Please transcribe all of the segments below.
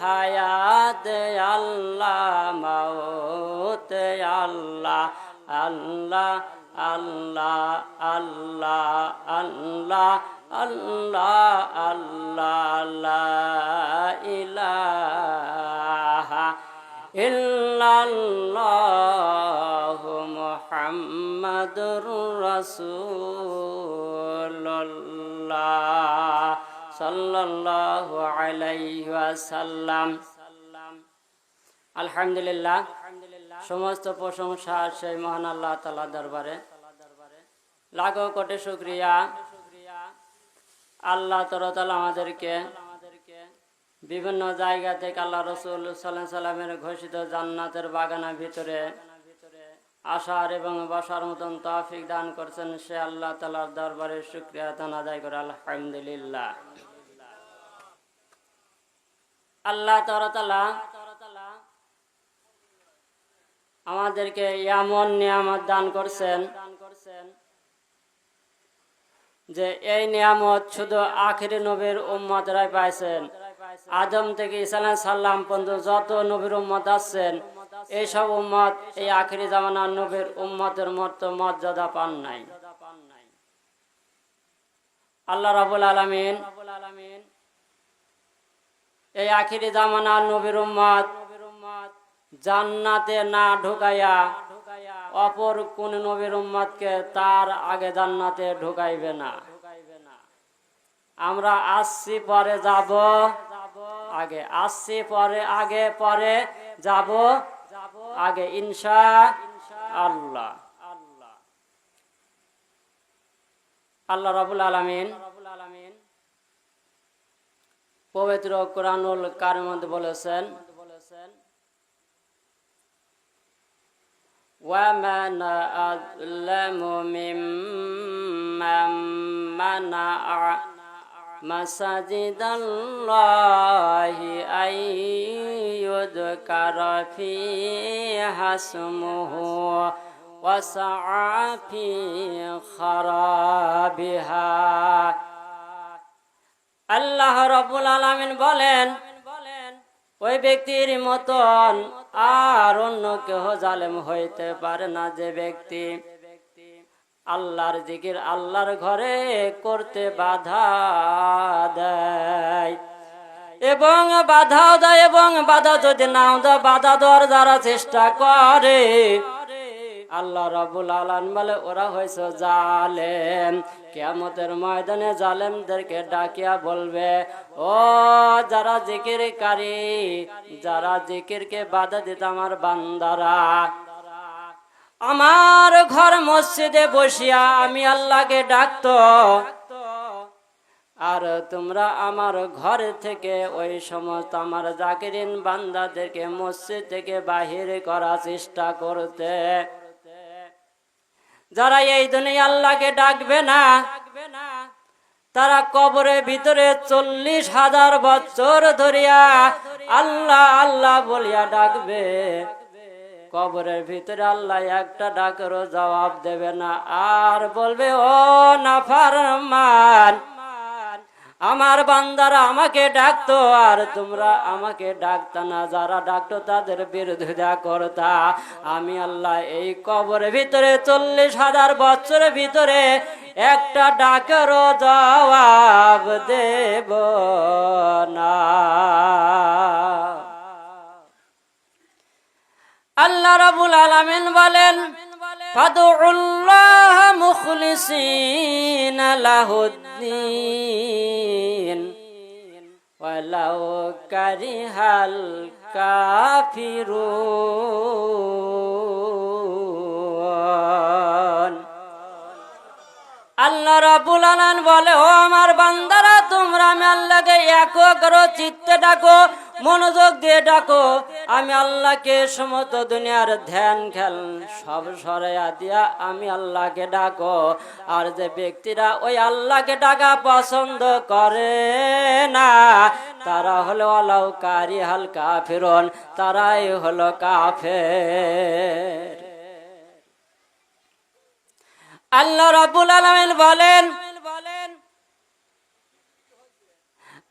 হায়াত আল্লাহ মাউত আল্লাহ আল্লাহ আল্লাহ আল্লাহ আল্লাহ আল্লাহ আল্লাহ ইলাহা ইল্লাল্লাহু মুহাম্মাদুর রাসূলুল্লাহ। সাল্লাল্লাহু আলহামদুলিল্লাহ, সমস্ত প্রশংসা সেই মহান আল্লাহ তাআলা দরবারে। লাখো কোটি শুকরিয়া। আল্লাহ তরতালা আমাদেরকে বিভিন্ন জায়গা থেকে আল্লাহ রসুল সাল্লাহ সাল্লামের ঘোষিত জান্নাতের বাগানের ভিতরে আসার এবং বসার মতন তৌফিক দান করছেন সে আল্লাহ তালার দরবারে শুক্রিয়া আদায় করে। আলহামদুলিল্লাহ। আল্লাহ তরতালা আমাদেরকে এমন নিয়ামত দান করছেন যে এই নিয়ামত শুধু আখিরি নবীর উম্মতরাই পাইছেন। আদম থেকে ইসালাম সাল্লাম পর্যন্ত যত নবীর উম্মত আসছেন, এইসব উম্মত এই আখিরি জামানার নবীর উম্মতের মতো মর্যাদা পান নাই। আল্লাহ রাবুল আলমিন এই আখিরি জামানার নবীর উম্মত, জান্নাতে না ঢুকাইয়া অপর কোন নবীর উম্মতকে তার আগে জান্নাতে ঢুকাইবে না। আমরা আসছি পরে যাব আগে, আসছি পরে, আগে পরে যাব আগে, ইনশা আল্লাহ। আল্লাহ রাবুল আলমিন পবিত্র কোরআনুল কারের মধ্যে বলেছেন ومن أظلم ممن منع مساجد الله أن يذكر فيها اسمه وسعى في خرابها আল্লাহ রবুল আলমিন বলেন, ওই ব্যক্তির মতন আর অন্য কেহ জালেম হইতে পারে না যে ব্যক্তি আল্লাহর জিকির আল্লাহর ঘরে করতে বাধা দেয়। এবং বাধাও দেয় এবং বাধা যদি নাও দেয়, বাধা দেওয়ার যারা চেষ্টা করে আল্লাহ রাবুল আলান বলে, ওরা হয়েছে জালেম। কেমতের ময়দানে জালেমদেরকে ডাকিয়া বলবে, ও যারা জিকির কারি যারা জিকিরকে বাধা দিত আমার বান্দারা, আমার ঘর মসজিদে বসিয়া আমি আল্লাহকে ডাকত। আর তোমরা আমার ঘর থেকে ওই সমস্ত আমার জাকিরিন বান্দাদেরকে মসজিদ থেকে বাহির করার চেষ্টা করতে যারা এই দুনিয়া আল্লাহকে ডাকবে না, তারা কবরের ভিতরে চল্লিশ হাজার বছর ধরিয়া আল্লাহ আল্লাহ বলিয়া ডাকবে। কবরের ভিতরে আল্লাহ একটা ডাকেরও জবাব দেবে না। আর বলবে, ও নাফারমান আমার বান্দারা আমাকে ডাকতো, আর তোমরা আমাকে ডাকতা না। যারা ডাকতো, তাদের বিরোধিতা করতা। আমি আল্লাহ, এই কবরের ভিতরে চল্লিশ হাজার বছরের ভিতরে একটা ডাকেরও জবাব দেব না। আল্লাহ রাবুল আলামিন বলেন ফাদুল্লাহ মুখলিসিন লাহুদ্দিন ওয়ালাউ কারিহাল কাফিরুন আল্লাহ রাবুল আলান বলে, ও আমার বান্দারা, তোমরা আমি আল্লাহকে একগ্র চিত্তে ডাকো মনোযোগ দিয়ে ডাকো। আমি আল্লাহকে সমস্ত দুনিয়ার ধ্যান, খেল সব সরাইয়া দিয়া আমি আল্লাহকে ডাকো। আর যে ব্যক্তিরা ওই আল্লাহকে ডাকা পছন্দ করে না, তারা হলো আল্লাহ কারি হাল কাফিরন, তারাই হলো কাফের। আল্লাহ রাব্বুল আলামিন বলেন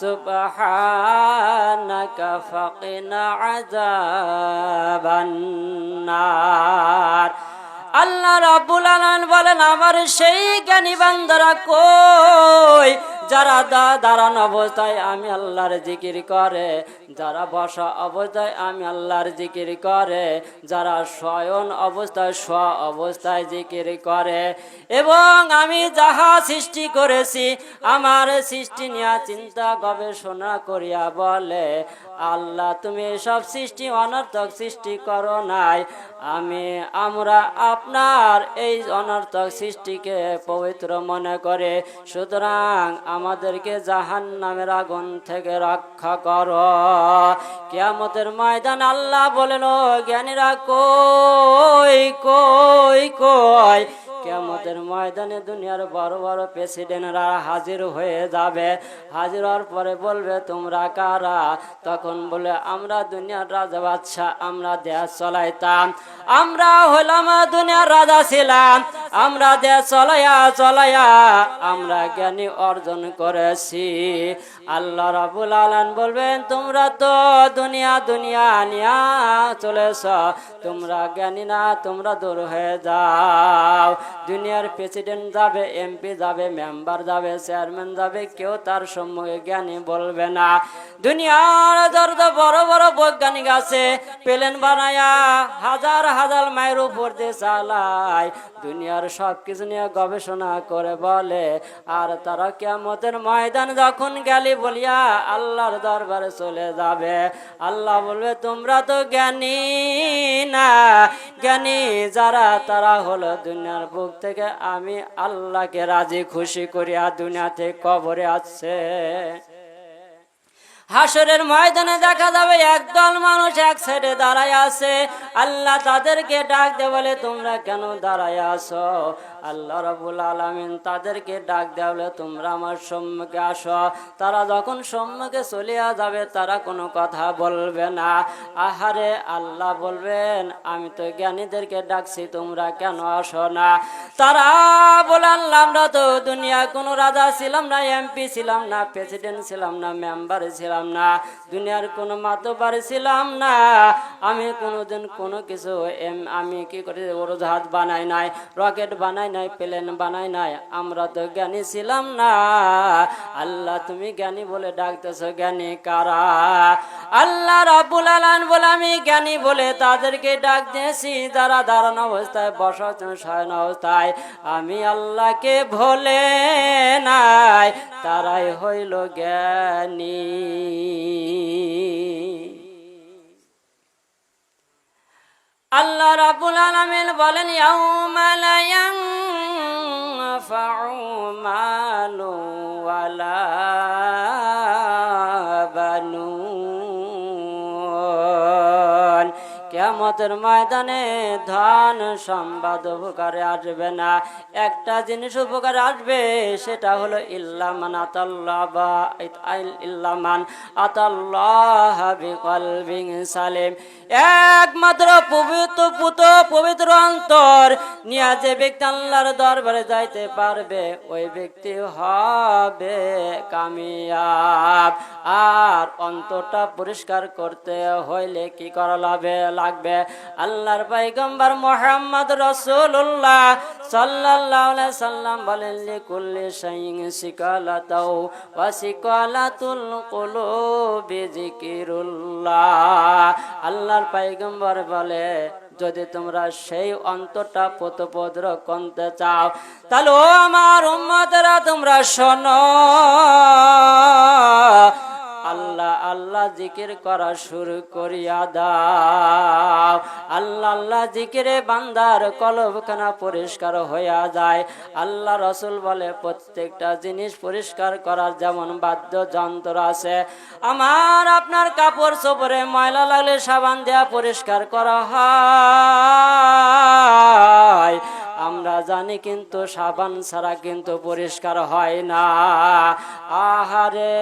سبحانك فقنا عذاب النار আল্লাহ রাব্বুল আলামিন বলেন আমার সেই জ্ঞানী বান্দারা কই যারা দা দাঁড়ান অবস্থায় আমি আল্লাহর জিকির করে, যারা বসা অবস্থায় আমি আল্লাহর জিকির করে, যারা শয়ন অবস্থায় স্ব অবস্থায় জিকির করে। এবং আমি যাহা সৃষ্টি করেছি, আমার সৃষ্টি নিয়ে চিন্তা গবেষণা করিয়া বলে আল্লাহ, তুমি সব সৃষ্টি, অনর্থক সৃষ্টি করো নাই। আমি, আমরা আপনার এই অনর্থক সৃষ্টিকে পবিত্র মনে করে। সুতরাং আমাদেরকে জাহান নামের আগুন থেকে রক্ষা করো। কিয়ামতের ময়দান আল্লাহ বলেন জ্ঞানীরা, কই কই কই? কেমতের ময়দানে দুনিয়ার বড় বড় প্রেসিডেন্টরা হাজির হয়ে যাবে। হাজির হওয়ার পরে বলবে, তোমরা কারা? তখন বলে, আমরা দুনিয়ার রাজা বাদশাহ, আমরা দেশ চলাইতাম। আমরা হলাম দুনিয়ার রাজা ছিলাম। আমরা দেশ চলাইয়া চলাইয়া আমরা জ্ঞানী অর্জন করেছি। আল্লাহ রাবুল আলান বলবেন, তোমরা তো দুনিয়া দুনিয়া নিয়া চলেছ। তোমরা জ্ঞানী না, তোমরা দূর হয়ে যাও। দুনিয়ার প্রেসিডেন্ট যাবে, এমপি যাবে, মেম্বার যাবে, চেয়ারম্যান যাবে, কেউ তার সম্মুখে জ্ঞানী বলবে না। দুনিয়ার যত বড় বড় বৈজ্ঞানিক আছে, প্লেন বানায়া হাজার হাজার মাইল উপর দিয়ে চালায়। দুনিয়ার সব কিছু নিয়ে গবেষণা করে বলে, আর তারা কেমতের ময়দান যখন গেলি বলিয়া আল্লাহর দরবারে চলে যাবে। আল্লাহ বলবে, তোমরা তো জ্ঞানী না, জ্ঞানী যারা, তারা হলো দুনিয়ার বুক থেকে আমি আল্লাহকে রাজি, খুশি করিয়া দুনিয়াতে কবরে আছে হাসরের ময়দানে দেখা যাবে একদল মানুষ এক সাইডে দাঁড়ায় আছে। আল্লাহ তাদেরকে ডাক দে বলে, তোমরা কেন দাঁড়ায় আছো? আল্লাহ রবুল আলমিন তাদেরকে ডাক দেওয়া বলে তোমরা আমার সম্মুখে আসো। তারা যখন সম্মুখে চলিয়া যাবে, তারা কোনো কথা বলবে না। আহারে, আল্লাহ বলবেন, আমি তো জ্ঞানীদেরকে ডাকছি, তোমরা কেন আসো না? তারা বলে, আল্লাহ, আমরা তো দুনিয়া কোনো রাজা ছিলাম না, এমপি ছিলাম না, প্রেসিডেন্ট ছিলাম না, মেম্বার ছিলাম না, দুনিয়ার কোনো মাতবার ছিলাম না। আমি কোনোদিন কোনো কিছু আমি কি করে ওরজাহাত বানাই নাই, রকেট বানাই নাই, প্লেন বানাই নাই। আমরা তো জ্ঞানী ছিলাম না। আল্লাহ, তুমি জ্ঞানী বলে ডাকতেছ, জ্ঞানী কারা? আল্লাহ রাবুল আলান বলে, আমি জ্ঞানী বলে তাদেরকে ডাক দিয়েছি। যারা দাঁড়ানো অবস্থায় বসা শয়ন অবস্থায়, আমি আল্লাহকে ভোলে নাই। তারাই হইল জ্ঞানী। আল্লাহ রাবুল আলামিন বলেন, ইয়াউমা লা ইয়ানফাউ মালু ওয়ালা বানুন কেমতের ময়দানে ধন সম্বাদ উপকারে আসবে না। একটা জিনিস উপকারে আসবে, সেটা হলো ইল্লামান আতাল্লাহ বা ইল্লামান আতাল্লাহ সালেম। একমাত্র পবিত্র পুত পবিত্র অন্তর নিয়ে যে ব্যক্তি আল্লাহর দরবারে যাইতে পারবে, ওই ব্যক্তি হবে কামিয়াব। আর অন্তরটা পরিষ্কার করতে হইলে কি করা লাগবে লাগবে? আল্লাহর পাইগম্বর মোহাম্মদ রসুল্লাহ সাল্লাল্লাহু আলাইহি সাল্লাম বলেন, লিকুল্লি শাইইন সিকালাতাও ওয়া সিকালাতুল কুলুবি যিকিরুল্লাহ। আল্লাহর পাইগম্বর বলে যদি তোমরা সেই অন্তটা পতপদ্র করতে চাও তাহলে ও আমার উম্মতেরা তোমরা শোনো। আল্লাহ আল্লাহ জিকির করা শুরু করিয়া দাও। আল্লাহ আল্লাহ জিকিরে বান্দার কলবখানা পরিষ্কার হইয়া যায়। আল্লাহ রসুল বলে, প্রত্যেকটা জিনিস পরিষ্কার করার যেমন বাদ্যযন্ত্র আছে। আমার আপনার কাপড় চোপড়ে ময়লা লাগলে সাবান দেয়া পরিষ্কার করা হয়। আমরা জানি কিন্তু সাবান ছাড়া কিন্তু পরিষ্কার হয় না। আহারে